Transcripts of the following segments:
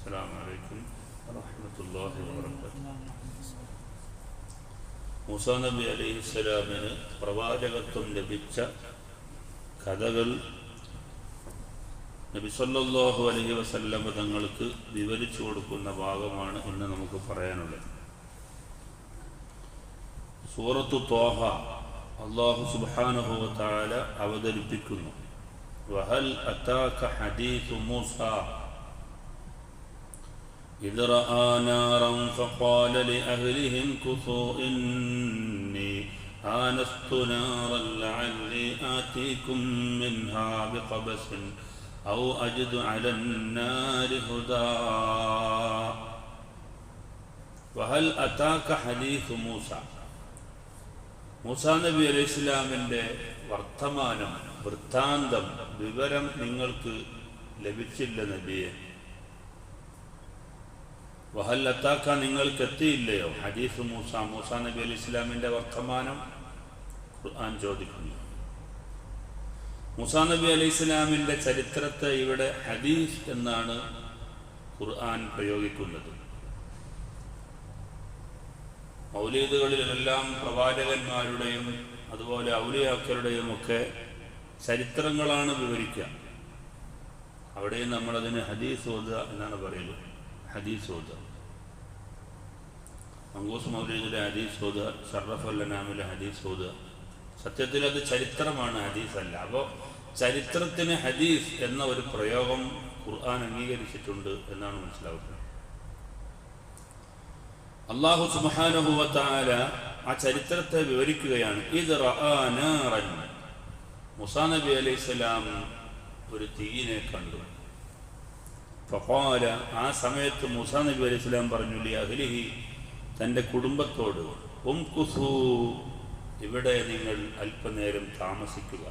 السلام عليكم ورحمة الله وبركاته മൂസാ നബി അലൈഹി സ്വലാമിന് പ്രവാചകത്വം ലഭിച്ച കഥകൾ നബി സല്ലല്ലാഹു അലൈഹി വസല്ലമ തങ്ങൾക്ക് വിവരിച്ചു കൊടുക്കുന്ന ഭാഗമാണ് ഇന്ന് നമുക്ക് പറയാനുള്ളത് സൂറത്തു തോഹ അള്ളാഹു സുബ്ഹാനഹു വ തആല അവതരിപ്പിക്കുന്നു വഹൽ അതാക ഹദീസു മൂസ إذ رأى نارا فقال لأهلهم كثوا إني آنست نارا لعلي آتيكم منها بقبس أو أجد على النار هدى وهل أتاك حديث موسى മൂസാ നബി അലൈഹി ഇസ്ലാമിൻ്റെ വർത്തമാനം വൃത്താന്തം വിവരം നിങ്ങൾക്ക് ലഭിച്ചില്ല നബിയെ വഹല്ലത്താക്ക നിങ്ങൾക്ക് എത്തിയില്ലയോ ഹദീസ് മൂസ മൂസ നബി അലി ഇസ്ലാമിന്റെ വർത്തമാനം ഖുർആൻ ചോദിക്കുന്നു. മൂസ നബി അലി ഇസ്ലാമിന്റെ ചരിത്രത്തെ ഇവിടെ ഹദീസ് എന്നാണ് ഖുർആൻ പ്രയോഗിക്കുന്നത്. മൗലീദുകളിലെല്ലാം പ്രവാചകന്മാരുടെയും അതുപോലെ ഔലിയാക്കരുടെയും ഒക്കെ ചരിത്രങ്ങളാണ് വിവരിക്കുക. അവിടെയും നമ്മളതിന് ഹദീസ് ഓതുക എന്നാണ് പറയുന്നത്. ഹദീസ് ഓതുക. മങ്കൂസ് മൗലീദിലെ ഹദീസ് ഓതുക ഷറഫുല്ലനാമിലെ ഹദീസ് ഓതുക. സത്യത്തിൽ അത് ചരിത്രമാണ് ഹദീസ് അല്ല. അപ്പോൾ ചരിത്രത്തിന് ഹദീസ് എന്ന ഒരു പ്രയോഗം ഖുർആൻ അംഗീകരിച്ചിട്ടുണ്ട് എന്നാണ് മനസ്സിലാവുന്നത്. അള്ളാഹു സുബാനുഭവത്താല ആ ചരിത്രത്തെ വിവരിക്കുകയാണ്. ഇത് മുസാ നബി അലൈഹി സ്വലാം ഒരു തീയിനെ കണ്ടു. ഫഹാല ആ സമയത്ത് മുസാ നബി അലൈഹി സ്വലാം പറഞ്ഞു അഹ്ലിഹി തന്റെ കുടുംബത്തോട് ഒംകുസു ഇവിടെ നിങ്ങൾ അല്പനേരം താമസിക്കുക.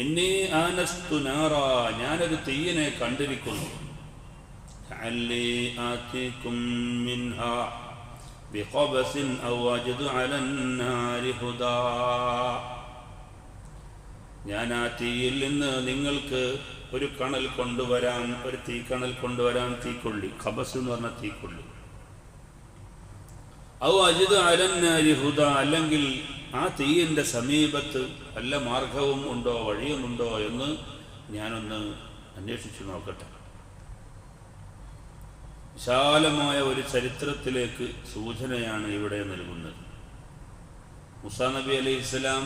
എന്നീ ആനസ്തു നാറ ഞാനൊരു തീയനെ കണ്ടിരിക്കുന്നു. ഞാൻ ആ തീയിൽ നിന്ന് നിങ്ങൾക്ക് ഒരു കണൽ കൊണ്ടുവരാൻ ഒരു തീക്കണൽ കൊണ്ടുവരാൻ തീക്കൊള്ളി. ഖബസ് എന്ന് പറഞ്ഞ തീക്കൊള്ളി. ഔ അജിത് അലന്നാരി ഹുദ അല്ലെങ്കിൽ ആ തീയിന്റെ സമീപത്ത് വല്ല മാർഗവും ഉണ്ടോ വഴിയുമുണ്ടോ എന്ന് ഞാനൊന്ന് അന്വേഷിച്ചു നോക്കട്ടെ. വിശാലമായ ഒരു ചരിത്രത്തിലേക്ക് സൂചനയാണ് ഇവിടെ നൽകുന്നത്. മുസാ നബി അലൈഹി ഇസ്ലാം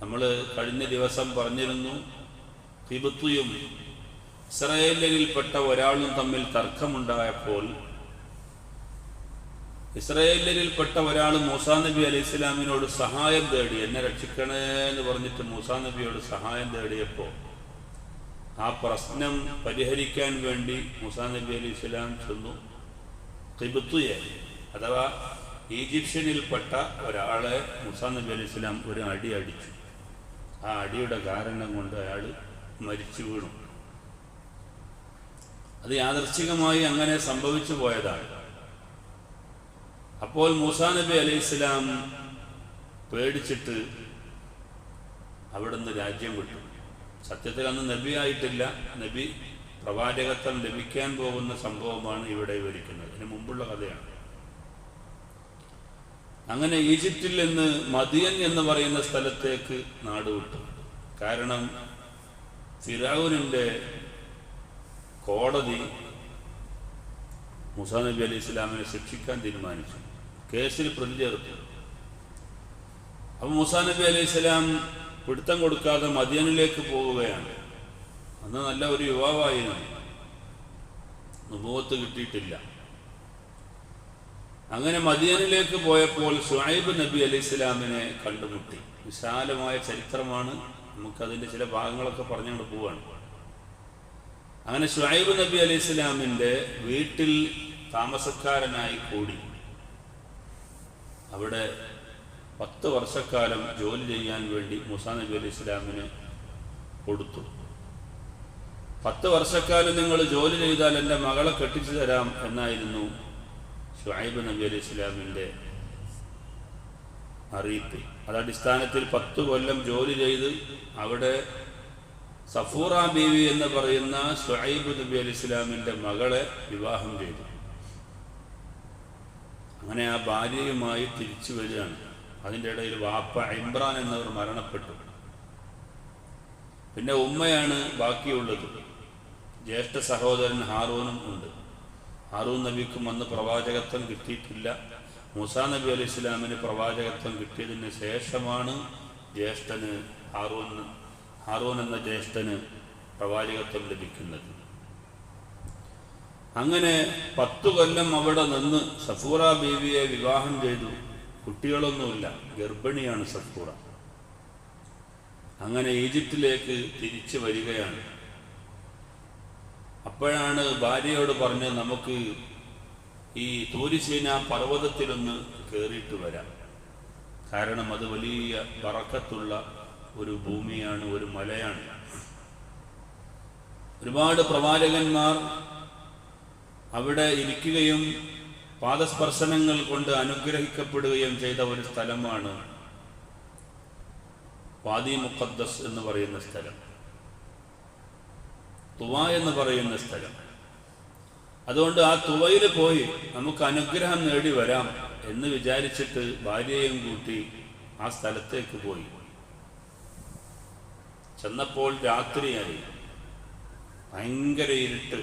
നമ്മൾ കഴിഞ്ഞ ദിവസം പറഞ്ഞിരുന്നു തിബത്തുയും ഇസ്രയേലിൽപ്പെട്ട ഒരാളും തമ്മിൽ തർക്കമുണ്ടായപ്പോൾ ഇസ്രയേലിൽപ്പെട്ട ഒരാൾ മൂസാ നബി അലൈഹി ഇസ്ലാമിനോട് സഹായം തേടി എന്നെ രക്ഷിക്കണേ എന്ന് പറഞ്ഞിട്ട് മൂസാ നബിയോട് സഹായം തേടിയപ്പോൾ ആ പ്രശ്നം പരിഹരിക്കാൻ വേണ്ടി മൂസാ നബി അലി ഇസ്ലാം ചെന്നു. തിബത്തുയെ അഥവാ ഈജിപ്ഷ്യനിൽപ്പെട്ട ഒരാളെ മൂസാ നബി അലി ഇസ്ലാം ഒരു അടി അടിച്ചു. ആ അടിയുടെ കാരണം കൊണ്ട് അയാൾ മരിച്ചു വീണു. അത് യാദർച്ഛികമായി അങ്ങനെ സംഭവിച്ചു പോയതാണ്. അപ്പോൾ മൂസാ നബി അലൈഹി ഇസ്ലാം പേടിച്ചിട്ട് അവിടുന്ന് രാജ്യം വിട്ടു. സത്യത്തിൽ അന്ന് നബി ആയിട്ടില്ല. നബി പ്രവാചകത്വം ലഭിക്കാൻ പോകുന്ന സംഭവമാണ് ഇവിടെ വിവരിക്കുന്നത്. അതിന് മുമ്പുള്ള കഥയാണ്. അങ്ങനെ ഈജിപ്തിൽ നിന്ന് മദിയൻ എന്ന് പറയുന്ന സ്ഥലത്തേക്ക് നാടുവിട്ടു കാരണം ഫിറാവുനിന്റെ കോടതി മുസാ നബി അലി ഇസ്ലാമിനെ ശിക്ഷിക്കാൻ തീരുമാനിച്ചു. കേസിൽ പ്രതി ചേർത്തു. അപ്പൊ മുസാ നബി അലി ഇസ്ലാം പിടുത്തം കൊടുക്കാതെ മദിയനിലേക്ക് പോവുകയാണ്. അന്ന് നല്ല ഒരു യുവാവായിരുന്നു. നുഭവത്ത് കിട്ടിയിട്ടില്ല. അങ്ങനെ മദിയനിലേക്ക് പോയപ്പോൾ ഷുഹൈബ് നബി അലി ഇസ്ലാമിനെ കണ്ടുമുട്ടി. വിശാലമായ ചരിത്രമാണ് നമുക്കതിന്റെ ചില ഭാഗങ്ങളൊക്കെ പറഞ്ഞുകൊണ്ട് പോവാണ്. അങ്ങനെ ഷുഹൈബ് നബി അലൈഹി ഇസ്ലാമിന്റെ വീട്ടിൽ താമസക്കാരനായി കൂടി. അവിടെ പത്ത് വർഷക്കാലം ജോലി ചെയ്യാൻ വേണ്ടി മുസാ നബി അലി ഇസ്ലാമിന് കൊടുത്തു. പത്ത് വർഷക്കാലം നിങ്ങൾ ജോലി ചെയ്താൽ എന്റെ മകളെ കെട്ടിച്ചു തരാം എന്നായിരുന്നു ഷുഹൈബ് നബി അലി ഇസ്ലാമിന്റെ അറിയിപ്പ്. അതടിസ്ഥാനത്തിൽ പത്ത് കൊല്ലം ജോലി ചെയ്ത് അവിടെ സഫൂറ ബീവി എന്ന് പറയുന്ന സുഹൈബ് നബി അലി ഇസ്ലാമിന്റെ മകളെ വിവാഹം ചെയ്തു. അങ്ങനെ ആ ഭാര്യയുമായി തിരിച്ചു വരികയാണ്. അതിന്റെ ഇടയിൽ വാപ്പ ഇമ്രാൻ എന്നവർ മരണപ്പെട്ടു. പിന്നെ ഉമ്മയാണ് ബാക്കിയുള്ളത്. ജ്യേഷ്ഠ സഹോദരൻ ഹാറൂനും ഉണ്ട്. ഹാറൂൻ നബിക്കും അന്ന് പ്രവാചകത്വം കിട്ടിയിട്ടില്ല. മൂസാ നബി അലി ഇസ്ലാമിന് പ്രവാചകത്വം കിട്ടിയതിന് ശേഷമാണ് ജ്യേഷ്ഠന് ഹാറൂൻ ഹാറൂൻ എന്ന ജ്യേഷ്ഠന് പ്രവാചകത്വം ലഭിക്കുന്നത്. അങ്ങനെ പത്തു കൊല്ലം അവിടെ നിന്ന് സഫൂറ ബീവിയെ വിവാഹം ചെയ്തു. കുട്ടികളൊന്നുമില്ല ഗർഭിണിയാണ് സഫൂറ. അങ്ങനെ ഈജിപ്തിലേക്ക് തിരിച്ചു വരികയാണ്. അപ്പോഴാണ് ഭാര്യയോട് പറഞ്ഞ് നമുക്ക് ഈ തൂരിസീന പർവതത്തിലൊന്ന് കയറിയിട്ട് വരാം. കാരണം അത് വലിയ പറക്കത്തുള്ള ഒരു ഭൂമിയാണ് ഒരു മലയാണ്. ഒരുപാട് പ്രവാചകന്മാർ അവിടെ ഇരിക്കുകയും പാദസ്പർശനങ്ങൾ കൊണ്ട് അനുഗ്രഹിക്കപ്പെടുകയും ചെയ്ത ഒരു സ്ഥലമാണ് വാദി മുഖദ്ദസ് എന്ന് പറയുന്ന സ്ഥലം. തുവ എന്ന് പറയുന്ന സ്ഥലം. അതുകൊണ്ട് ആ തുവയിൽ പോയി നമുക്ക് അനുഗ്രഹം നേടി വരാം എന്ന് വിചാരിച്ചിട്ട് ഭാര്യയും കൂട്ടി ആ സ്ഥലത്തേക്ക് പോയി. ചെന്നപ്പോൾ രാത്രിയായി. ഭയങ്കര ഇരുട്ട്.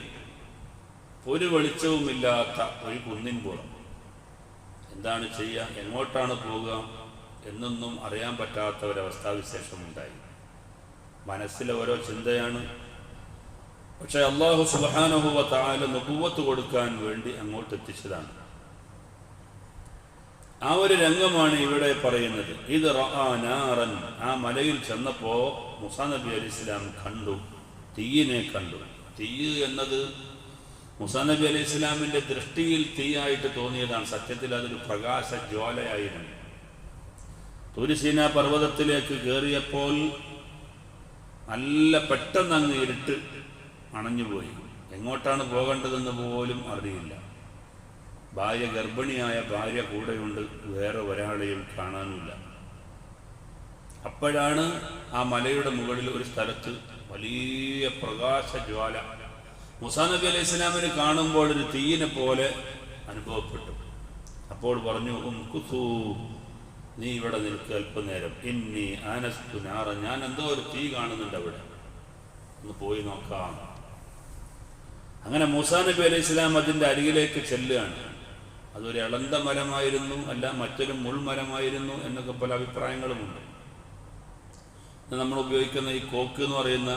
ഒരു വെളിച്ചവുമില്ലാത്ത ഒരു കുന്നിൻ പുറം എന്താണ് ചെയ്യുക എങ്ങോട്ടാണ് പോവുക? എന്നൊന്നും അറിയാൻ പറ്റാത്ത ഒരവസ്ഥാവിശേഷമുണ്ടായി മനസ്സിലെ ഓരോ ചിന്തയാണ് പക്ഷെ അള്ളാഹു സുബാനുഭവ താല നുപൂവത്ത് കൊടുക്കാൻ വേണ്ടി അങ്ങോട്ട് എത്തിച്ചതാണ്. ആ ഒരു രംഗമാണ് ഇവിടെ പറയുന്നത്. ഇത് റഹാനാറൻ ആ മലയിൽ ചെന്നപ്പോ മുസാ നബി അലി ഇസ്ലാം കണ്ടു തീയിനെ കണ്ടു. തീ എന്നത് മുസാ നബി അലി ഇസ്ലാമിന്റെ ദൃഷ്ടിയിൽ തീയായിട്ട് തോന്നിയതാണ്. സത്യത്തിൽ അതൊരു പ്രകാശ ജ്വാലയായിരുന്നു. തുരിസീന പർവതത്തിലേക്ക് കയറിയപ്പോൾ നല്ല പെട്ടെന്ന് അങ്ങ് ഇരുട്ട് അണഞ്ഞുപോയി എങ്ങോട്ടാണ് പോകേണ്ടതെന്ന് പോലും അറിയില്ല. ഭാര്യ ഗർഭിണിയായ ഭാര്യ കൂടെയുണ്ട് വേറെ ഒരാളെയും കാണാനില്ല അപ്പോഴാണ് ആ മലയുടെ മുകളിൽ ഒരു സ്ഥലത്ത് വലിയ പ്രകാശ ജ്വാല മുസാ നബി അലൈഹി സ്വലാമിന് കാണുമ്പോൾ ഒരു തീയിനെ പോലെ അനുഭവപ്പെട്ടു. അപ്പോൾ പറഞ്ഞു നീ ഇവിടെ നിൽക്കുക അല്പനേരം. ഇന്നി ആനസ്തു നാറ. ഞാൻ എന്തോ ഒരു തീ കാണുന്നുണ്ട് അവിടെ. ഒന്ന് പോയി നോക്കാം. അങ്ങനെ മൂസാ നബി അലൈഹി ഇസ്ലാം അതിന്റെ അരികിലേക്ക് ചെല്ലുകയാണ്. അതൊരു ഇളന്ത മരമായിരുന്നു അല്ല മറ്റൊരു മുൾമരമായിരുന്നു എന്നൊക്കെ പല അഭിപ്രായങ്ങളുമുണ്ട്. നമ്മൾ ഉപയോഗിക്കുന്ന ഈ കോക്ക് എന്ന് പറയുന്ന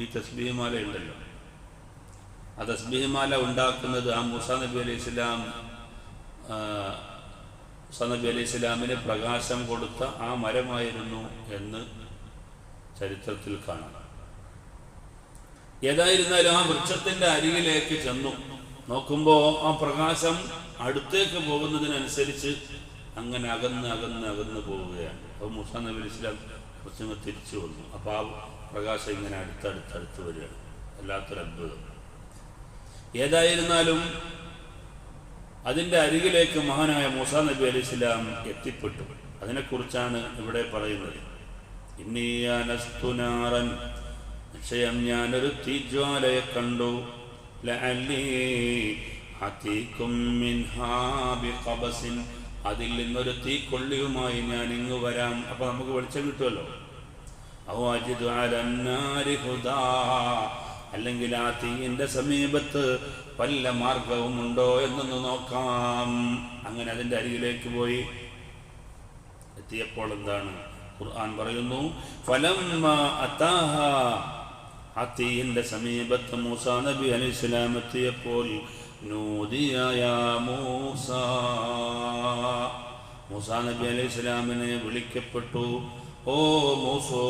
ഈ തസ്ബീഹിമാല ഉണ്ടല്ലോ. ആ തസ്ബീഹിമാല ഉണ്ടാക്കുന്നത് ആ മൂസാ നബി അലൈഹി ഇസ്ലാം മൂസാ നബി അലൈഹി ഇസ്ലാമിന് പ്രകാശം കൊടുത്ത ആ മരമായിരുന്നു എന്ന് ചരിത്രത്തിൽ കാണാം. ഏതായിരുന്നാലും ആ വൃക്ഷത്തിന്റെ അരികിലേക്ക് ചെന്നു. നോക്കുമ്പോൾ ആ പ്രകാശം അടുത്തേക്ക് പോകുന്നതിനനുസരിച്ച് അങ്ങനെ അകന്ന് അകന്ന് അകന്ന് പോവുകയാണ്. അപ്പോൾ മുസാ നബി അലൈഹി സ്വലാം കുറച്ചങ്ങ് തിരിച്ചു വന്നു. അപ്പോൾ ആ പ്രകാശം ഇങ്ങനെ അടുത്തടുത്തടുത്ത് വരികയാണ്. വല്ലാത്തൊരു അത്ഭുതം. ഏതായിരുന്നാലും അതിന്റെ അരികിലേക്ക് മഹാനായ മൂസാ നബി അലി ഇസ്ലാം എത്തിപ്പെട്ടു. അതിനെക്കുറിച്ചാണ് ഇവിടെ പറയുന്നത്. ഇന്നീയാനസ്തുനാറൻ നിശ്ചയം ഞാനൊരു തീജ്വാലയെ കണ്ടു. അതിൽ നിന്നൊരു തീ തീക്കൊള്ളിയുമായി ഞാൻ ഇങ്ങ് വരാം. അപ്പൊ നമുക്ക് വെളിച്ചം കിട്ടുമല്ലോ? അല്ലെങ്കിൽ ആ തീയിന്റെ സമീപത്ത് വല്ല മാർഗവും ഉണ്ടോ എന്നൊന്ന് നോക്കാം. അങ്ങനെ അതിന്റെ അരികിലേക്ക് പോയി. എത്തിയപ്പോൾ എന്താണ്? ഖുർആൻ പറയുന്നു ഫലമ്മ തീയിന്റെ സമീപത്ത് മൂസ നബി അലി ഇസ്ലാം എത്തിയപ്പോൾ നൂതിയായ മൂസ. മൂസാ നബി അലി വിളിക്കപ്പെട്ടു ഓ മൂസോ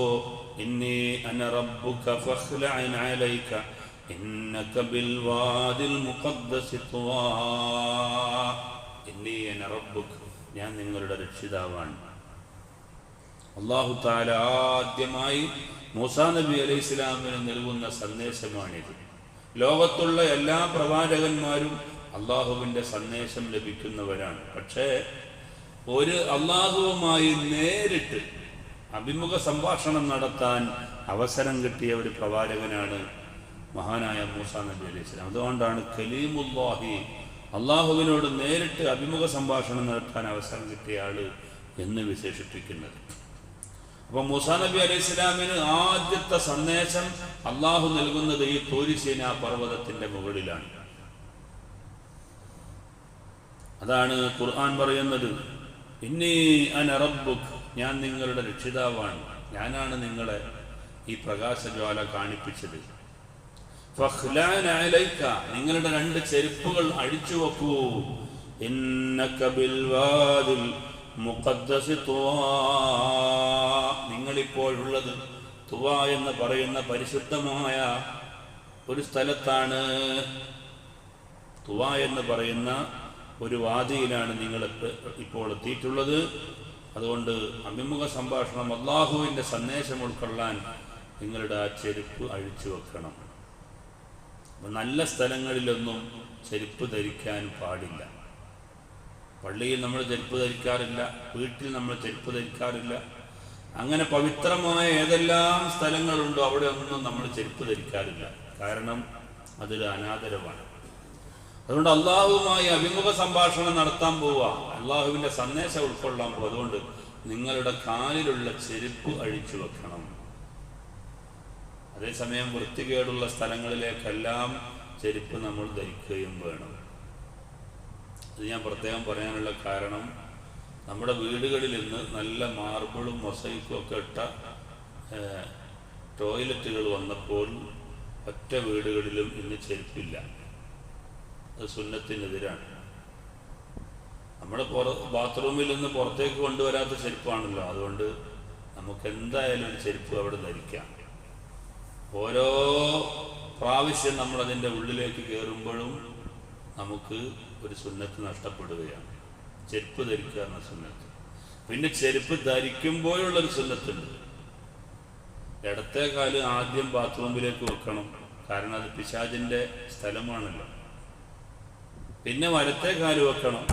ഇന്നി അന റബ്ബുക ഫഖ്ലഅൻ അലൈക ഇന്നക ബിൽ വാദിൽ മുഖദ്ദസ് തുവാ. ഇന്നി അന റബ്ബുക ഞാൻ നിങ്ങളുടെ രക്ഷിതാവാണ്. അള്ളാഹു താല ആദ്യമായി മൂസാ നബി അലൈഹി ഇസ്ലാമിന് നൽകുന്ന സന്ദേശമാണിത്. ലോകത്തുള്ള എല്ലാ പ്രവാചകന്മാരും അള്ളാഹുവിന്റെ സന്ദേശം ലഭിക്കുന്നവരാണ്. പക്ഷേ ഒരു അള്ളാഹുവുമായി നേരിട്ട് അഭിമുഖ സംഭാഷണം നടത്താൻ അവസരം കിട്ടിയ ഒരു പ്രവാചകനാണ് മഹാനായ മൂസാ നബി അലൈഹി സ്വലാം. അതുകൊണ്ടാണ് കലീമുല്ലാഹി അള്ളാഹുവിനോട് നേരിട്ട് അഭിമുഖ സംഭാഷണം നടത്താൻ അവസരം കിട്ടിയ ആൾ എന്ന് വിശേഷിപ്പിക്കുന്നത്. അപ്പൊ മുസാ നബി അലൈഹി സ്വലാമിന് ആദ്യത്തെ സന്ദേശം അള്ളാഹു നൽകുന്നത് ഈ തോരിസേന പർവതത്തിന്റെ മുകളിലാണ്. അതാണ് ഖുർആൻ പറയുന്നത് ഞാൻ നിങ്ങളുടെ രക്ഷിതാവാണ് ഞാനാണ് നിങ്ങളെ ഈ പ്രകാശജ്വാല കാണിപ്പിച്ചത്. നിങ്ങളുടെ രണ്ട് ചെരുപ്പുകൾ അഴിച്ചു വെക്കൂ മുഖദ്ദസി തുവാ നിങ്ങളിപ്പോഴുള്ളത് തുവ എന്ന് പറയുന്ന പരിശുദ്ധമായ ഒരു സ്ഥലത്താണ്. തുവ എന്ന് പറയുന്ന ഒരു വാദിയിലാണ് നിങ്ങൾ ഇപ്പോൾ എത്തിയിട്ടുള്ളത്. അതുകൊണ്ട് അഭിമുഖ സംഭാഷണം അള്ളാഹുവിന്റെ സന്ദേശം ഉൾക്കൊള്ളാൻ നിങ്ങളുടെ ആ ചെരുപ്പ് അഴിച്ചു വെക്കണം. നല്ല സ്ഥലങ്ങളിലൊന്നും ചെരുപ്പ് ധരിക്കാൻ പാടില്ല. പള്ളിയിൽ നമ്മൾ ചെരുപ്പ് ധരിക്കാറില്ല വീട്ടിൽ നമ്മൾ ചെരുപ്പ് ധരിക്കാറില്ല. അങ്ങനെ പവിത്രമായ ഏതെല്ലാം സ്ഥലങ്ങളുണ്ടോ അവിടെ ഒന്നും നമ്മൾ ചെരുപ്പ് ധരിക്കാറില്ല. കാരണം അതൊരു അനാദരവാണ്. അതുകൊണ്ട് അള്ളാഹുവുമായി അഭിമുഖ സംഭാഷണം നടത്താൻ പോവുക. അള്ളാഹുവിന്റെ സന്ദേശം ഉൾക്കൊള്ളാൻ പോകും അതുകൊണ്ട് നിങ്ങളുടെ കാലിലുള്ള ചെരുപ്പ് അഴിച്ചു വെക്കണം. അതേസമയം വൃത്തികേടുള്ള സ്ഥലങ്ങളിലേക്കെല്ലാം ചെരുപ്പ് നമ്മൾ ധരിക്കുകയും വേണം. ഇത് ഞാൻ പ്രത്യേകം പറയാനുള്ള കാരണം നമ്മുടെ വീടുകളിൽ ഇന്ന് നല്ല മാർബിളും മൊസൈക്കും ഒക്കെ ഇട്ട ടോയ്ലറ്റുകൾ വന്നപ്പോൾ ഒറ്റ വീടുകളിലും ഇന്ന് ചെരുപ്പില്ല. അത് സുന്നത്തിനെതിരാണ്. നമ്മുടെ പുറ ബാത്റൂമിൽ നിന്ന് പുറത്തേക്ക് കൊണ്ടുവരാത്ത ചെരുപ്പാണല്ലോ. അതുകൊണ്ട് നമുക്ക് എന്തായാലും ഒരു ചെരുപ്പ് അവിടെ ധരിക്കാം. ഓരോ പ്രാവശ്യം നമ്മളതിന്റെ ഉള്ളിലേക്ക് കയറുമ്പോഴും നമുക്ക് ഒരു സുന്നത്ത് നഷ്ടപ്പെടുകയാണ്. ചെരുപ്പ് ധരിക്കുക എന്ന സുന്നത്ത്. പിന്നെ ചെരുപ്പ് ധരിക്കുമ്പോഴുള്ളൊരു സുന്നത്തുണ്ട്. ഇടത്തെ കാൽ ആദ്യം ബാത്റൂമിലേക്ക് വെക്കണം. കാരണം അത് പിശാചിന്റെ സ്ഥലമാണല്ലോ. പിന്നെ വലത്തെ കാൽ വെക്കണം.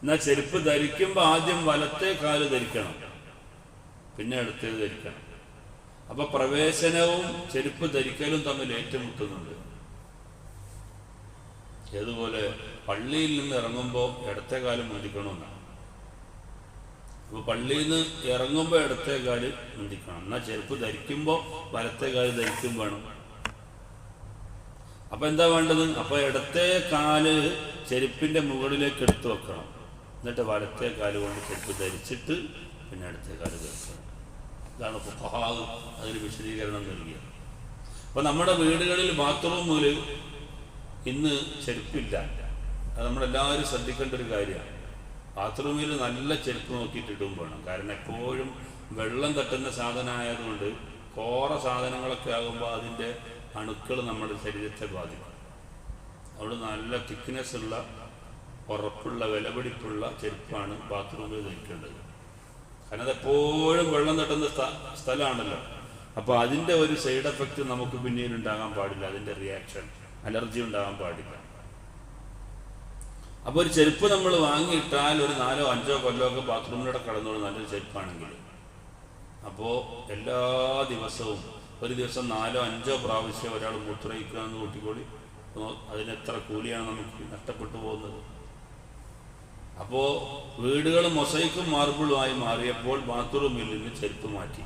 എന്നാൽ ചെരുപ്പ് ധരിക്കുമ്പോൾ ആദ്യം വലത്തെ കാൽ ധരിക്കണം. പിന്നെ ഇടത്തേത് ധരിക്കണം. അപ്പൊ പ്രവേശനവും ചെരുപ്പ് ധരിക്കലും തമ്മിൽ ഏറ്റുമുട്ടുന്നുണ്ട്. ഏതുപോലെ പള്ളിയിൽ നിന്ന് ഇറങ്ങുമ്പോൾ ഇടത്തെ കാലം മുന്തിക്കണമെന്നാണ് അപ്പൊ പള്ളിയിൽ നിന്ന് ഇറങ്ങുമ്പോൾ ഇടത്തെ കാൽ മുന്തിക്കണം എന്നാൽ ചെരുപ്പ് ധരിക്കുമ്പോൾ വലത്തെ കാൽ ധരിക്കും വേണം. അപ്പൊ എന്താ വേണ്ടത്? അപ്പോൾ ഇടത്തെ കാൽ ചെരുപ്പിന്റെ മുകളിലേക്ക് എടുത്തു വെക്കണം. എന്നിട്ട് വലത്തെ കാൽ കൊണ്ട് ചെരുപ്പ് ധരിച്ചിട്ട് പിന്നെ ഇടത്തെ കാൽ ധരിക്കണം ഇതാണ് ഫുഖഹാവ്. അതിന് വിശദീകരണം നൽകിയത്. അപ്പൊ നമ്മുടെ വീടുകളിൽ ബാത്റൂമിൽ ഇന്ന് ചെരുപ്പില്ല. അത് നമ്മളെല്ലാവരും ശ്രദ്ധിക്കേണ്ട ഒരു കാര്യമാണ്. ബാത്റൂമിൽ നല്ല ചെരുപ്പ് നോക്കിയിട്ടിട്ടും വേണം. കാരണം എപ്പോഴും വെള്ളം തട്ടുന്ന സാധനമായതുകൊണ്ട് കോറ സാധനങ്ങളൊക്കെ ആകുമ്പോൾ അതിന്റെ അണുക്കൾ നമ്മുടെ ശരീരത്തെ ബാധിക്കും. അതുകൊണ്ട് നല്ല തിക്നെസ് ഉള്ള ഉറപ്പുള്ള വിലപിടിപ്പുള്ള ചെരുപ്പാണ് ബാത്റൂമിൽ ധരിക്കേണ്ടത്. കാരണം അതെപ്പോഴും വെള്ളം തട്ടുന്ന സ്ഥ- സ്ഥലമാണല്ലോ. അപ്പോൾ അതിന്റെ ഒരു സൈഡ് എഫക്റ്റ് നമുക്ക് പിന്നീട് ഉണ്ടാകാൻ പാടില്ല. അതിന്റെ റിയാക്ഷൻ അലർജി ഉണ്ടാകാൻ പാടില്ല. അപ്പോൾ ഒരു ചെരുപ്പ് നമ്മൾ വാങ്ങിയിട്ടാൽ ഒരു നാലോ അഞ്ചോ കൊല്ലോ ഒക്കെ ബാത്റൂമിലൂടെ കടന്നോളൂ. നല്ലൊരു ചെരുപ്പാണെങ്കിൽ. അപ്പോൾ എല്ലാ ദിവസവും ഒരു ദിവസം നാലോ അഞ്ചോ പ്രാവശ്യം ഒരാൾ മൂത്രയിക്കുക എന്ന് കൂട്ടിക്കോളി. അതിനെത്ര അതിന് കൂലിയാണ് നമുക്ക് നഷ്ടപ്പെട്ടു പോകുന്നത്. അപ്പോൾ വീടുകൾ മൊസൈക്കും മാർബിളുമായി മാറിയപ്പോൾ ബാത്റൂമിൽ നിന്ന് ചെരുപ്പ് മാറ്റി.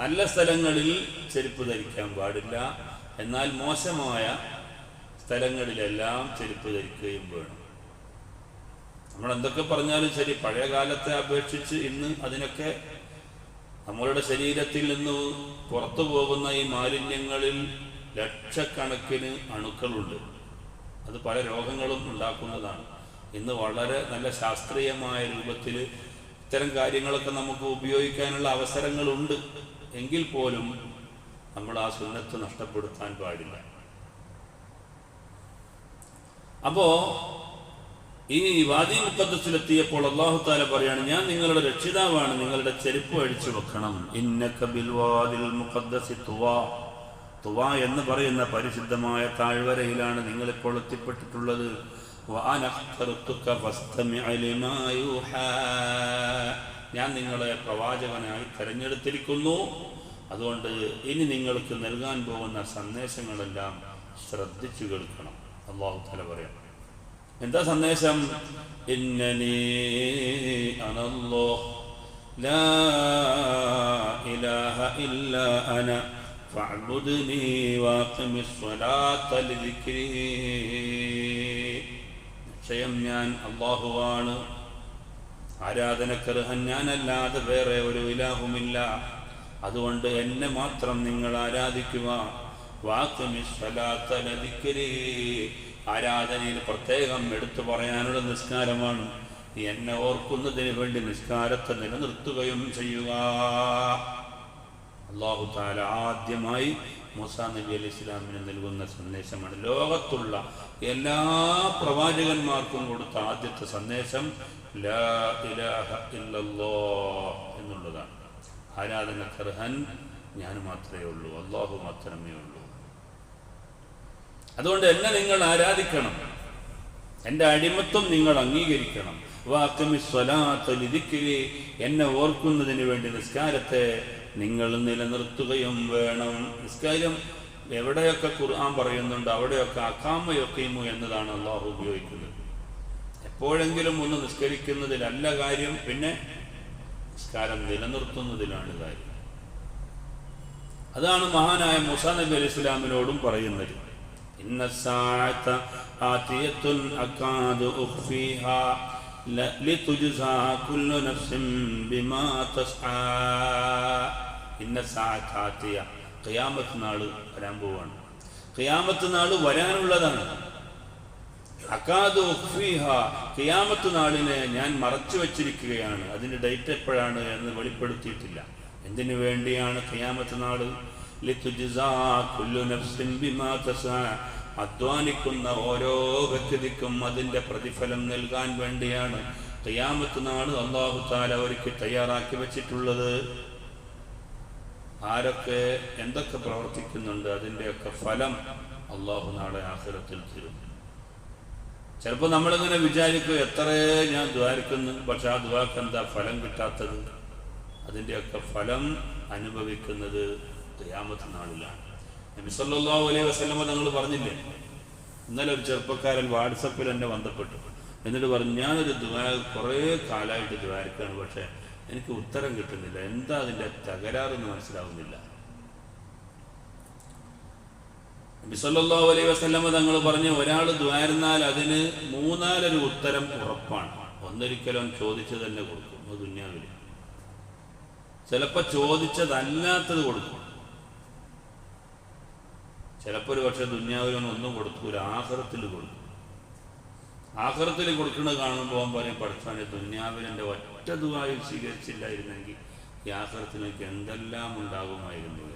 നല്ല സ്ഥലങ്ങളിൽ ചെരുപ്പ് ധരിക്കാൻ പാടില്ല. എന്നാൽ മോശമായ സ്ഥലങ്ങളിലെല്ലാം ചെരുപ്പ് ധരിക്കുകയും വേണം. നമ്മൾ എന്തൊക്കെ പറഞ്ഞാലും ശരി പഴയ കാലത്തെ അപേക്ഷിച്ച് ഇന്ന് അതിനൊക്കെ നമ്മളുടെ ശരീരത്തിൽ നിന്ന് പുറത്തു പോകുന്ന ഈ മാലിന്യങ്ങളിൽ ലക്ഷക്കണക്കിന് അണുക്കളുണ്ട്. അത് പല രോഗങ്ങളും ഉണ്ടാക്കുന്നതാണ്. ഇന്ന് വളരെ നല്ല ശാസ്ത്രീയമായ രൂപത്തിൽ ഇത്തരം കാര്യങ്ങളൊക്കെ നമുക്ക് ഉപയോഗിക്കാനുള്ള അവസരങ്ങളുണ്ട്. എങ്കിൽ പോലും നമ്മൾ ആ സുന്നത്ത് നഷ്ടപ്പെടുത്താൻ പാടില്ല. അപ്പോ ഈ വാദി മുക്കദ്സിലെത്തിയപ്പോൾ അള്ളാഹു താല പറയാണ് ഞാൻ നിങ്ങളുടെ രക്ഷിതാവാണ് നിങ്ങളുടെ ചെരുപ്പ് അഴിച്ചു വെക്കണം. തുവാ. എന്ന് പറയുന്ന പരിശുദ്ധമായ താഴ്വരയിലാണ് നിങ്ങൾ ഇപ്പോൾ എത്തിപ്പെട്ടിട്ടുള്ളത്. ഞാൻ നിങ്ങളെ പ്രവാചകനായി തെരഞ്ഞെടുത്തിരിക്കുന്നു. അതുകൊണ്ട് ഇനി നിങ്ങൾക്ക് നൽകാൻ പോകുന്ന സന്ദേശങ്ങളെല്ലാം ശ്രദ്ധിച്ചു കേൾക്കണം. അള്ളാഹു തല പറയാം. എന്താ സന്ദേശം? ഇന്നനി ലാ ഇലാഹ അന നിശ്ചയം ഞാൻ അള്ളാഹുവാണ് ആരാധനക്കർഹൻ ഞാനല്ലാതെ വേറെ ഒരു ഇലാഹുമില്ല. അതുകൊണ്ട് എന്നെ മാത്രം നിങ്ങൾ ആരാധിക്കുക. ആരാധനയിൽ പ്രത്യേകം എടുത്തു പറയാനുള്ള നിസ്കാരമാണ്. എന്നെ ഓർക്കുന്നതിന് വേണ്ടി നിസ്കാരത്തെ നിലനിർത്തുകയും ചെയ്യുക. അള്ളാഹു താല ആദ്യമായി മൂസാ നബി അലി ഇസ്ലാമിന് നൽകുന്ന സന്ദേശമാണ്. ലോകത്തുള്ള എല്ലാ പ്രവാചകന്മാർക്കും കൊടുത്ത ആദ്യത്തെ സന്ദേശം ലാ ഇലാഹ എന്നുള്ളതാണ്. ആരാധനക്കർഹൻ ഞാൻ മാത്രമേ ഉള്ളൂ. അള്ളാഹു മാത്രമേ ഉള്ളൂ. അതുകൊണ്ട് എന്നെ നിങ്ങൾ ആരാധിക്കണം. എന്റെ അടിമത്വം നിങ്ങൾ അംഗീകരിക്കണം. വാക്കമി സ്വലാത്തലിതിക്കുകയെ എന്നെ ഓർക്കുന്നതിന് വേണ്ടി നിസ്കാരത്തെ നിങ്ങൾ നിലനിർത്തുകയും വേണം. നിസ്കാരം എവിടെയൊക്കെ ഖുർആൻ പറയുന്നുണ്ട് അവിടെയൊക്കെ അക്കാമയൊക്കെയുമു എന്നതാണ് അള്ളാഹു ഉപയോഗിക്കുന്നത്. എപ്പോഴെങ്കിലും ഒന്ന് നിസ്കരിക്കുന്നതിലല്ല കാര്യം പിന്നെ നിസ്കാരം നിലനിർത്തുന്നതിലാണ് കാര്യം. അതാണ് മഹാനായ മുസാ നബി അലി ഇസ്ലാമിനോടും പറയുന്നത്. ഇന്ന സാഅത ആതിയത്തുൻ അകാദു ഉഖ്ഫീഹാ ല- ലിതുജ്സാ കുല്ലു നഫ്സിൻ ബിമാ തസ്ആ. ഇന്ന സാഅത ആതിയ ഖിയാമത്ത് വരാൻ പോവാണ്. ഖിയാമത്ത് നാൾ വരാനുള്ളതാണ്. അക്കാദു ഉഖ്ഫീഹ ഖിയാമത്ത് നാളിനെ ഞാൻ മറച്ചു വച്ചിരിക്കുകയാണ്. അതിന്റെ ഡേറ്റ് എപ്പോഴാണ് എന്ന് വെളിപ്പെടുത്തിയിട്ടില്ല. എന്തിനു വേണ്ടിയാണ് ഖിയാമത്ത് നാൾ അധ്വാനിക്കുന്ന ഓരോ വ്യക്തിക്കും അതിന്റെ പ്രതിഫലം നൽകാൻ വേണ്ടിയാണ് തയ്യാമത്ത് നാൾ അള്ളാഹു താല അവർക്ക് തയ്യാറാക്കി വെച്ചിട്ടുള്ളത്. ആരൊക്കെ എന്തൊക്കെ പ്രവർത്തിക്കുന്നുണ്ട് അതിന്റെയൊക്കെ ഫലം അള്ളാഹു നാളെ ആഖിറത്തിൽ തരും. ചിലപ്പോൾ നമ്മളിങ്ങനെ വിചാരിക്കും എത്ര ഞാൻ ദ്വാരിക്കുന്നു പക്ഷെ ആ ദ്വാക്ക് എന്താ ഫലം കിട്ടാത്തത്? അതിന്റെയൊക്കെ ഫലം അനുഭവിക്കുന്നത് ഖിയാമത്ത് നാളിലാണ് നബി സല്ലല്ലാഹു അലൈഹി വസല്ലം തങ്ങൾ പറഞ്ഞില്ലേ ഇന്നലെ ഒരു ചെറുപ്പക്കാരൻ വാട്സപ്പിൽ എന്നെ ബന്ധപ്പെട്ടു. എന്നിട്ട് പറഞ്ഞു ഞാനൊരു ദ്വാ കുറേ കാലമായിട്ട് ദ്വാരക്കാണ് പക്ഷേ എനിക്ക് ഉത്തരം കിട്ടുന്നില്ല. എന്താ അതിന്റെ തകരാറെന്ന് മനസ്സിലാവുന്നില്ല. നബി സല്ലല്ലാഹു അലൈഹി വസല്ലമ തങ്ങൾ പറഞ്ഞു ഒരാൾ ദ്വാരുന്നാൽ അതിന് മൂന്നാലൊരു ഉത്തരം ഉറപ്പാണ്. ഒന്നൊരിക്കലും ചോദിച്ചു തന്നെ കൊടുക്കും. അത് ദുന്യാവിൽ ചിലപ്പോൾ ചോദിച്ചതല്ലാത്തത് കൊടുക്കും. ചിലപ്പോൾ ഒരു പക്ഷേ ദുന്യാവിലൊന്നും ഒന്നും കൊടുക്കൂല. ആഹ്റത്തിൽ കൊടുക്കും. ആഹ്റത്തിൽ കൊടുക്കുന്നത് കാണുമ്പോൾ പറയും പഠിച്ചാണ് ദുന്യാവിൽ എന്റെ ഒറ്റ ദുബായി സ്വീകരിച്ചില്ലായിരുന്നെങ്കിൽ ഈ ആഹ്റത്തിനൊക്കെ എന്തെല്ലാം ഉണ്ടാകുമായിരുന്നു.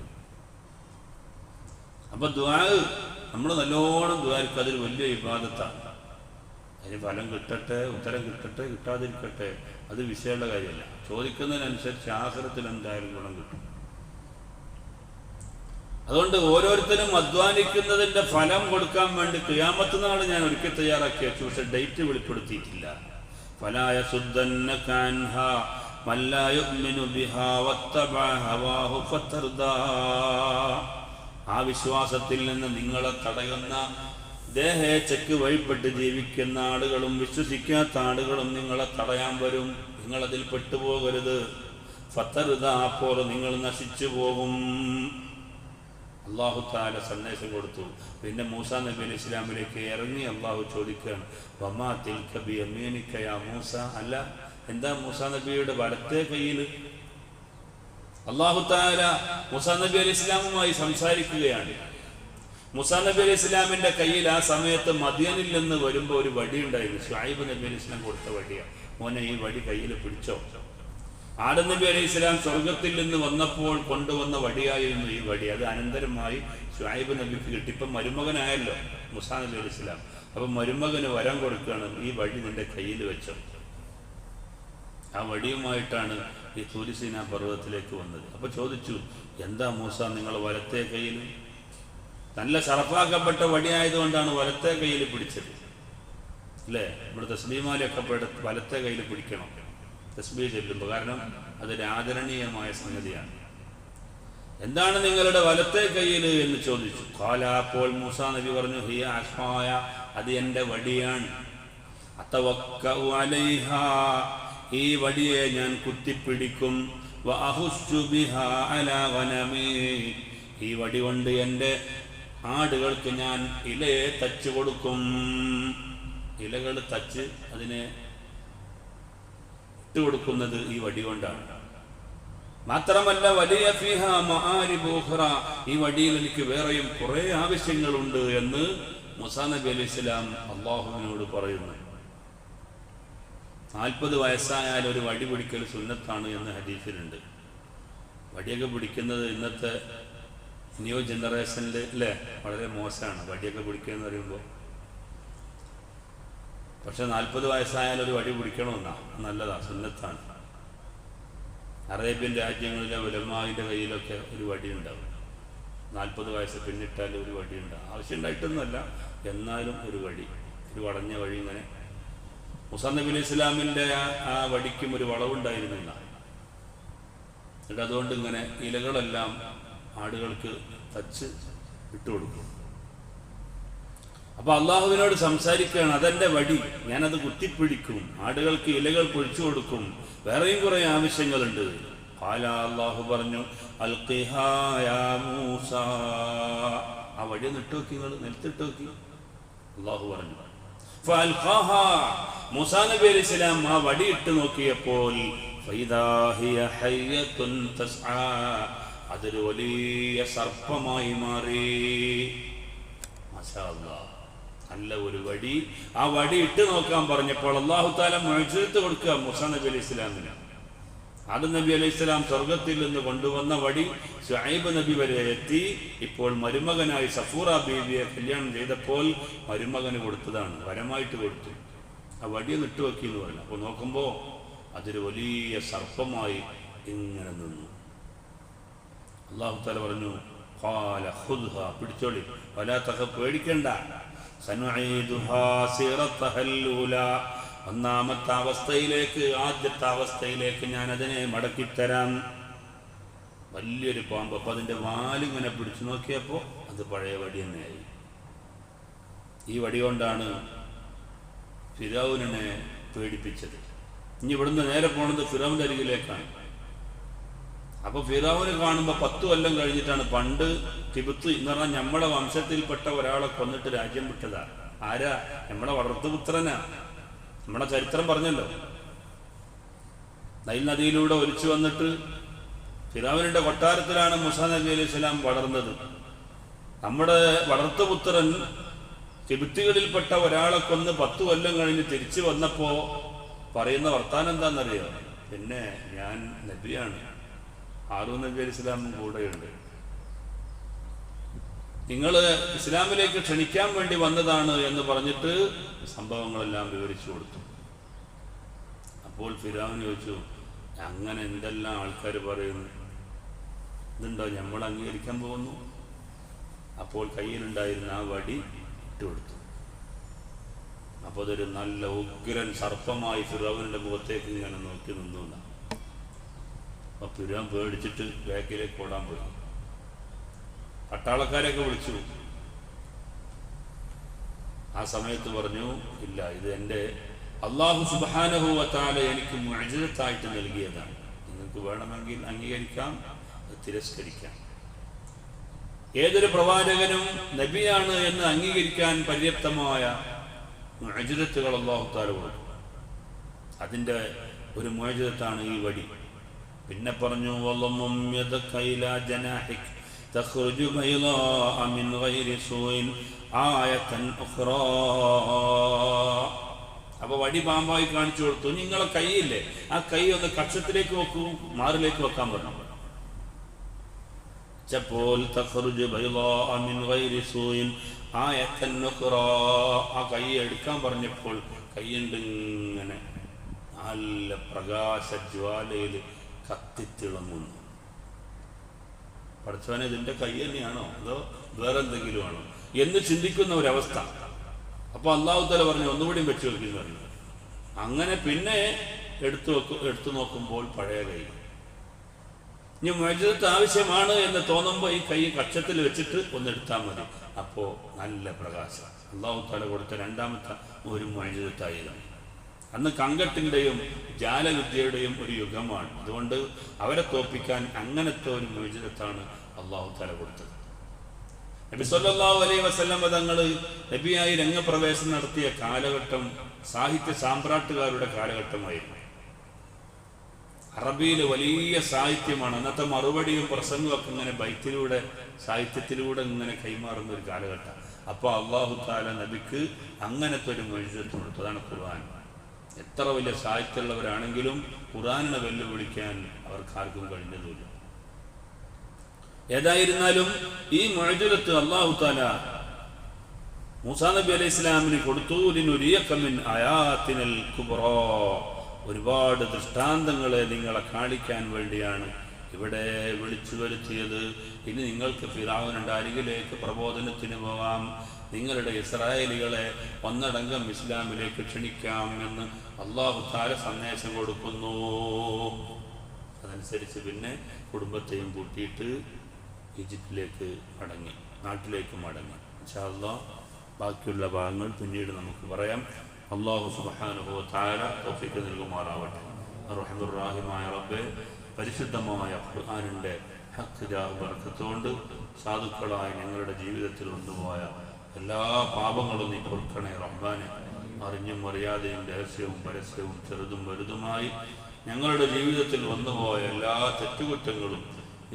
അപ്പൊ ദ്വാ നമ്മൾ നല്ലോണം ദ്വാരിക്കും അതിൽ വലിയ വിവാദത്താണ് അതിന് ഫലം കിട്ടട്ടെ ഉത്തരം കിട്ടട്ടെ കിട്ടാതിരിക്കട്ടെ അത് വിഷയമുള്ള കാര്യമല്ല. ചോദിക്കുന്നതിനനുസരിച്ച് ആഹ്റത്തിൽ എന്തായാലും ഗുണം കിട്ടും. അതുകൊണ്ട് ഓരോരുത്തരും അധ്വാനിക്കുന്നതിന്റെ ഫലം കൊടുക്കാൻ വേണ്ടി ക്രിയാമത്ത് ഞാൻ ഒരുക്കി തയ്യാറാക്കിയ പക്ഷെ ഡേറ്റ് വെളിപ്പെടുത്തിയിട്ടില്ല. ഫലായ ആ വിശ്വാസത്തിൽ നിന്ന് നിങ്ങളെ തടയുന്ന ദേഹേച്ഛയ്ക്ക് വഴിപ്പെട്ട് ജീവിക്കുന്ന ആളുകളും വിശ്വസിക്കാത്ത ആളുകളും നിങ്ങളെ തടയാൻ വരും. നിങ്ങളതിൽ പെട്ടുപോകരുത്. ഫത്തറുത അപ്പോൾ നിങ്ങൾ നശിച്ചു പോകും. അള്ളാഹു താല സന്ദേശം കൊടുത്തു. പിന്നെ മൂസ നബി അലൈഹി ഇസ്ലാമിലേക്ക് ഇറങ്ങി അള്ളാഹു ചോദിക്കുകയാണ് വമാ തിൽക അമീനിക്കയാ മൂസ? അല്ല എന്താ മൂസ നബിയുടെ വലത്തെ കയ്യിൽ? അള്ളാഹു താല മൂസ നബി അലൈഹി ഇസ്ലാമുമായി സംസാരിക്കുകയാണ്. മൂസ നബി അലൈഹി ഇസ്ലാമിന്റെ കയ്യിൽ ആ സമയത്ത് മദിയനിൽ നിന്ന് വരുമ്പോൾ ഒരു വടി ഉണ്ടായിരുന്നു. ഷായിബ് നബി അലൈഹി ഇസ്ലാം കൊടുത്ത വടിയാണ് മോനെ ഈ വടി കയ്യിൽ പിടിച്ചോ? ആദം നബി അലൈഹി സ്വലാം സ്വർഗത്തിൽ നിന്ന് വന്നപ്പോൾ കൊണ്ടുവന്ന വടിയായിരുന്നു ഈ വടി. അത് അനന്തരമായി ഷുഹൈബ് നബിക്ക് കിട്ടി. ഇപ്പം മരുമകനായല്ലോ മുസാ നബി അലൈഹി സ്വലാം. അപ്പം മരുമകന് വരം കൊടുക്കുകയാണ് ഈ വടി നിന്റെ കയ്യിൽ വെച്ചോ ആ വടിയുമായിട്ടാണ് ഈ തൂരിസീന പർവതത്തിലേക്ക് വന്നത്. അപ്പോൾ ചോദിച്ചു എന്താ മൂസ നിങ്ങൾ വലത്തെ കയ്യിൽ? നല്ല ചറപ്പാക്കപ്പെട്ട വടിയായതുകൊണ്ടാണ് വലത്തെ കയ്യിൽ പിടിച്ചത്. അല്ലേ? ഇവിടുത്തെ തസ്ബീമാലയൊക്കെ പെട- വലത്തെ കയ്യിൽ പിടിക്കണം. തസ്ബീ ചെല്ലുമ്പോൾ കാരണം അതൊരു ആദരണീയമായ സംഗതിയാണ്. എന്താണ് നിങ്ങളുടെ വലത്തെ കയ്യിൽ എന്ന് ചോദിച്ചു. കാല അപ്പോൾ മൂസ നബി പറഞ്ഞു ഹിയ അസ്മായ അത് എന്റെ വടിയാണ്. ഈ വടിയെ ഞാൻ കുത്തിപ്പിടിക്കും. ഈ വടി കൊണ്ട് എന്റെ ആടുകൾക്ക് ഞാൻ ഇലയെ തച്ചു കൊടുക്കും ഇലകൾ തച്ച് അതിനെ ഇട്ട് കൊടുക്കുന്നത് ഈ വടി കൊണ്ടാണ്. മാത്രമല്ല വലിയ ഈ വടിയിൽ എനിക്ക് വേറെയും കുറെ ആവശ്യങ്ങളുണ്ട് എന്ന് മുസാ നബി അലൈഹി ഇസ്ലാം അള്ളാഹുവിനോട് പറയുന്നു. നാൽപ്പത് വയസ്സായാൽ ഒരു വടി പിടിക്കൽ സുന്നത്താണ് എന്ന് ഹദീസിലുണ്ട് വടിയൊക്കെ പിടിക്കുന്നത് ഇന്നത്തെ ന്യൂ ജനറേഷനിൽ അല്ലേ വളരെ മോശമാണ്. വടിയൊക്കെ പിടിക്കുക എന്ന് പറയുമ്പോൾ പക്ഷെ നാൽപ്പത് വയസ്സായാൽ ഒരു വഴി പിടിക്കണമെന്നാ. നല്ലതാ സുന്നത്താണ്. അറേബ്യൻ രാജ്യങ്ങളിലെ ഉലമാവിന്റെ കയ്യിലൊക്കെ ഒരു വടി ഉണ്ടാവും. നാൽപ്പത് വയസ്സ് പിന്നിട്ടാൽ ഒരു വടി ഉണ്ടാവും. ആവശ്യമുണ്ടായിട്ടൊന്നുമല്ല എന്നാലും ഒരു വടി. ഒരു വളഞ്ഞ വഴി ഇങ്ങനെ. മുസാ നബി ഇസ്ലാമിന്റെ ഇസ്ലാമിന്റെ ആ വടിക്കും ഒരു വളവുണ്ടായിരുന്നില്ല. എന്നിട്ട് അതുകൊണ്ട് ഇങ്ങനെ ഇലകളെല്ലാം ആടുകൾക്ക് തച്ച് ഇട്ടുകൊടുക്കും. അപ്പൊ അള്ളാഹുവിനോട് സംസാരിക്കുകയാണ് അതെന്റെ വടി ഞാനത് കുത്തിപ്പിടിക്കും ആടുകൾക്ക് ഇലകൾ പൊഴിച്ചു കൊടുക്കും വേറെയും കുറെ ആവശ്യങ്ങളുണ്ട് കാല അള്ളാഹു പറഞ്ഞു "അൽഖിഹാ യാ മൂസ ആ വടി നിട്ടോക്കി നിങ്ങൾ നിലത്തിട്ട് നോക്കി അള്ളാഹു പറഞ്ഞു. മൂസാ നബി അലൈഹി സ്വലാം ആ വടി ഇട്ട് നോക്കിയപ്പോൾ. അതൊരു വലിയ സർപ്പമായി മാറി. നല്ല ഒരു വടി. ആ വടി ഇട്ട് നോക്കാൻ പറഞ്ഞപ്പോൾ അള്ളാഹു താല മഴത്ത് കൊടുക്കുക മുസാ നബി അലൈഹി ഇസ്ലാമിന് ആദം നബി അലൈഹി ഇസ്ലാം സ്വർഗത്തിൽ നിന്ന് കൊണ്ടുവന്ന വടി ഷുഐബ് നബി വരെ എത്തി. ഇപ്പോൾ മരുമകനായി സഫൂറ ബീവിയെ കല്യാണം ചെയ്തപ്പോൾ മരുമകന് കൊടുത്തതാണ് വരമായിട്ട് കൊടുത്തു. ആ വടി നിട്ടുവെക്കി എന്ന് പറഞ്ഞു. അപ്പോൾ നോക്കുമ്പോൾ അതൊരു വലിയ സർപ്പമായി ഇങ്ങനെ നിന്നു. അള്ളാഹു താല പറഞ്ഞു പിടിച്ചോളി. വല്ലാത്തൊക്കെ പേടിക്കണ്ട. ഒന്നാമത്തെ അവസ്ഥയിലേക്ക് ആദ്യത്തെ അവസ്ഥയിലേക്ക് ഞാൻ അതിനെ മടക്കിത്തരാം. വലിയൊരു പാമ്പ്. അപ്പൊ അതിന്റെ വാലിങ്ങനെ പിടിച്ചു നോക്കിയപ്പോ അത് പഴയ വടി തന്നെയായി. ഈ വടി കൊണ്ടാണ് ഫിരാവുനെ പേടിപ്പിച്ചത്. ഇനി ഇവിടുന്ന് നേരെ പോണത് ഫിറൌന്റെ അരികിലേക്കാണ്. അപ്പൊ ഫിറാവിന് കാണുമ്പോൾ പത്ത് കൊല്ലം കഴിഞ്ഞിട്ടാണ് പണ്ട് തിബത്ത് എന്ന് പറഞ്ഞാൽ നമ്മളെ വംശത്തിൽപ്പെട്ട ഒരാളെ കൊന്നിട്ട് രാജ്യം വിട്ടതാ. ആരാ? നമ്മളെ വളർത്തുപുത്രനാ നമ്മളെ ചരിത്രം പറഞ്ഞല്ലോ. നൈൽ നദിയിലൂടെ ഒലിച്ചു വന്നിട്ട് ഫിറാവിനുടെ കൊട്ടാരത്തിലാണ് മുസാ നബി അലൈഹി സ്വലാം വളർന്നത്. നമ്മുടെ വളർത്തുപുത്രൻ തിബുത്തികളിൽപ്പെട്ട ഒരാളെ കൊന്ന് പത്ത് കൊല്ലം കഴിഞ്ഞ് തിരിച്ചു വന്നപ്പോ പറയുന്ന വർത്താനം എന്താണെന്നറിയോ പിന്നെ ഞാൻ നബിയാണ്. ഹാറൂൻ നബി അലി ഇസ്ലാമും കൂടെയുണ്ട്. നിങ്ങൾ ഇസ്ലാമിലേക്ക് ക്ഷണിക്കാൻ വേണ്ടി വന്നതാണ് എന്ന് പറഞ്ഞിട്ട് സംഭവങ്ങളെല്ലാം വിവരിച്ചു കൊടുത്തു. അപ്പോൾ ഫിരാവിന് ചോദിച്ചു അങ്ങനെ എന്തെല്ലാം ആൾക്കാർ പറയുന്നു? ഇതുണ്ടോ? നമ്മൾ അംഗീകരിക്കാൻ പോകുന്നു? അപ്പോൾ കയ്യിലുണ്ടായിരുന്ന ആ വടി ഇട്ടുകൊടുത്തു അപ്പോൾ അതൊരു നല്ല ഉഗ്രൻ സർപ്പമായി ഫിറാവിന്റെ മുഖത്തേക്ക് ഇങ്ങനെ നോക്കി നിന്നു എന്നാ. അപ്പൊ ഫിറാൻ പേടിച്ചിട്ട് ബാക്കിലേക്ക് ഓടാൻ പോയി. പട്ടാളക്കാരെയൊക്കെ വിളിച്ചു. ആ സമയത്ത് പറഞ്ഞു ഇല്ല ഇത് എന്റെ അള്ളാഹു സുബാനഹുവത്താല എനിക്ക് മുഴജത്തായിട്ട് നൽകിയതാണ്. നിങ്ങൾക്ക് വേണമെങ്കിൽ അംഗീകരിക്കാം തിരസ്കരിക്കാം. ഏതൊരു പ്രവാചകനും നബിയാണ് എന്ന് അംഗീകരിക്കാൻ പര്യാപ്തമായ മുഴജത്തുകൾ അള്ളാഹു താല അതിന്റെ ഒരു മോചിതത്താണ് ഈ വടി. പിന്നെ പറഞ്ഞു "വളമ്മും യദക ഇലാ ജനാഹിക് തഖ്റുജു ബൈളാഅ മിൻ ഗൈരി സൂഇൻ ആയതൻ ഉഖ്റാ. അപ്പൊ വടി പാമ്പായി കാണിച്ചു കൊടുത്തു. നിങ്ങളെ കൈയില്ലേ? ആ കൈ ഒന്ന് കക്ഷത്തിലേക്ക് വെക്കൂ മാറിലേക്ക് വെക്കാൻ പറഞ്ഞു. ഉഖ്റാ. ആ കൈ എടുക്കാൻ പറഞ്ഞപ്പോൾ കൈയുണ്ട് ഇങ്ങനെ നല്ല പ്രകാശജ്വാലയിൽ കത്തിത്തിളങ്ങുന്നു. പഠിച്ചവനെ ഇതിന്റെ കൈ തന്നെയാണോ? അതോ വേറെ എന്തെങ്കിലും ആണോ എന്ന് ചിന്തിക്കുന്ന ഒരവസ്ഥ. അപ്പൊ അള്ളാഹുത്തല തല പറഞ്ഞു ഒന്നുകൂടി വെച്ച് വെക്കുന്നു പറഞ്ഞു അങ്ങനെ പിന്നെ എടുത്തു വെക്കു എടുത്തു നോക്കുമ്പോൾ പഴയ കൈ. ഇനി മോചിതത്ത് ആവശ്യമാണ് എന്ന് തോന്നുമ്പോൾ ഈ കൈ കക്ഷത്തിൽ വെച്ചിട്ട് ഒന്ന് എടുത്താൽ മതി. അപ്പോൾ നല്ല പ്രകാശം. അള്ളാഹു തല കൊടുത്ത രണ്ടാമത്തെ ഒരു മോചിതത്തായിരുന്നു അന്ന് കങ്കട്ടിന്റെയും ജാലവിദ്യയുടെയും ഒരു യുഗമാണ്. അതുകൊണ്ട് അവരെ തോപ്പിക്കാൻ അങ്ങനത്തെ ഒരു മോചിതത്താണ് അള്ളാഹു തല കൊടുത്തത്. നബി സല്ലാഹു അലൈഹി വസ്ലം തങ്ങൾ നബിയായി രംഗപ്രവേശം നടത്തിയ കാലഘട്ടം സാഹിത്യ സാമ്പ്രാട്ടുകാരുടെ കാലഘട്ടമായിരുന്നു. അറബിയിൽ വലിയ സാഹിത്യമാണ്. അന്നത്തെ മറുപടിയും പ്രസംഗവും ഒക്കെ ഇങ്ങനെ ബൈത്തിലൂടെ സാഹിത്യത്തിലൂടെ ഇങ്ങനെ കൈമാറുന്ന ഒരു കാലഘട്ടം. അപ്പോൾ അള്ളാഹു താല നബിക്ക് അങ്ങനത്തെ ഒരു കൊടുത്തു അതാണ് ഖുർആൻ. എത്ര വലിയ സാഹിത്യമുള്ളവരാണെങ്കിലും ഖുറാനിനെ വെല്ലുവിളിക്കാൻ അവർക്ക് ആർക്കും കഴിഞ്ഞതുമില്ല. ഏതായിരുന്നാലും ഈ മൊഴിജത്ത് അള്ളാഹു താല മൂസാ നബി അലൈഹി ഇസ്ലാമിന് കൊടുത്തു ലിനുരിയക്കമിൻ ഒരുപാട് ദൃഷ്ടാന്തങ്ങളെ നിങ്ങളെ കാണിക്കാൻ വേണ്ടിയാണ് ഇവിടെ വിളിച്ചു വരുത്തിയത്. ഇനി നിങ്ങൾക്ക് ഫിറാവിനുണ്ട് അരികിലേക്ക് പ്രബോധനത്തിന് പോവാം. നിങ്ങളുടെ ഇസ്രായേലികളെ ഒന്നടങ്കം ഇസ്ലാമിലേക്ക് ക്ഷണിക്കാം എന്ന് അള്ളാഹു താര സന്ദേശം കൊടുക്കുന്നു. അതനുസരിച്ച് പിന്നെ കുടുംബത്തെയും കൂട്ടിയിട്ട് ഈജിപ്തിലേക്ക് മടങ്ങി നാട്ടിലേക്ക് മടങ്ങി. ഇൻഷാ അള്ളാഹ് ബാക്കിയുള്ള ഭാഗങ്ങൾ പിന്നീട് നമുക്ക് പറയാം. അള്ളാഹു സുബാനുഭവ താര തോഫിക്ക് നൽകുമാറാവട്ടെ. റഹമുറാഹിമായ റബ്ബെ പരിശുദ്ധമായ ഖുർആാനിന്റെ ബർക്കത്തുകൊണ്ട് സാധുക്കളായ ഞങ്ങളുടെ ജീവിതത്തിൽ വന്നുപോയ എല്ലാ പാപങ്ങളും നീ പൊറുക്കണേ റഹ്മാനെ. അറിഞ്ഞും അറിയാതെയും രഹസ്യവും പരസ്യവും ചെറുതും വലുതുമായി ഞങ്ങളുടെ ജീവിതത്തിൽ വന്നുപോയ എല്ലാ തെറ്റുകുറ്റങ്ങളും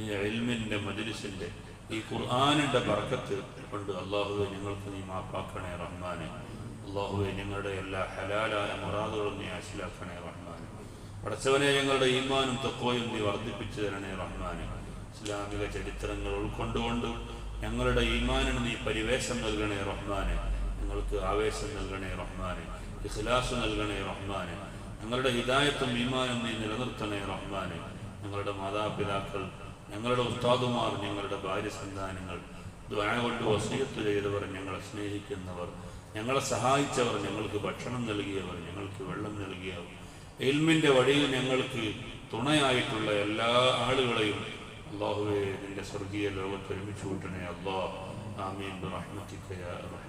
ഈ എൽമിന്റെ മജിലിസിന്റെ ഈ ഖുർആാനിന്റെ പറക്കത്ത് കൊണ്ട് അള്ളാഹുവെ ഞങ്ങൾക്ക് നീ മാപ്പാക്കണേ റഹ്മാനെ. അള്ളാഹുവെ ഞങ്ങളുടെ എല്ലാ ഹലാലായ മുറാദുകളും നീ ആശിലാക്കണേ റഹ്മാനെ. പടച്ചവനെ ഞങ്ങളുടെ ഈമാനും തക്കോയും നീ വർദ്ധിപ്പിച്ചു തരണേ റഹ്മാനെ. ഇസ്ലാമിക ചരിത്രങ്ങൾ ഉൾക്കൊണ്ടുകൊണ്ട് ഞങ്ങളുടെ ഈമാനിന് നീ പരിവേഷം നൽകണേ റഹ്മാനെ. ഞങ്ങൾക്ക് ആവേശം നൽകണേ റഹ്മാനെ ഇഖ്ലാസ് നൽകണേ റഹ്മാനെ ഞങ്ങളുടെ ഹിദായത്തും ഈമാനും നീ നിലനിർത്തണേ റഹ്മാനെ. ഞങ്ങളുടെ മാതാപിതാക്കൾ ഞങ്ങളുടെ ഉസ്താദുമാർ ഞങ്ങളുടെ ഭാര്യ സന്താനങ്ങൾ ദ്വാരകൊണ്ട് വസീയത്ത് ചെയ്തവർ ഞങ്ങളെ സ്നേഹിക്കുന്നവർ ഞങ്ങളെ സഹായിച്ചവർ ഞങ്ങൾക്ക് ഭക്ഷണം നൽകിയവർ ഞങ്ങൾക്ക് വെള്ളം നൽകിയവർ. എൽമിന്റെ വഴിയിൽ ഞങ്ങൾക്ക് തുണയായിട്ടുള്ള എല്ലാ ആളുകളെയും അള്ളാഹുവെ നിന്റെ സ്വർഗീയ ലോകത്ത് ഒരുമിച്ച് കൂട്ടണേ അള്ളാഹ് ആമീൻ. റഹ്മത്തിക്കയ റഹ്മ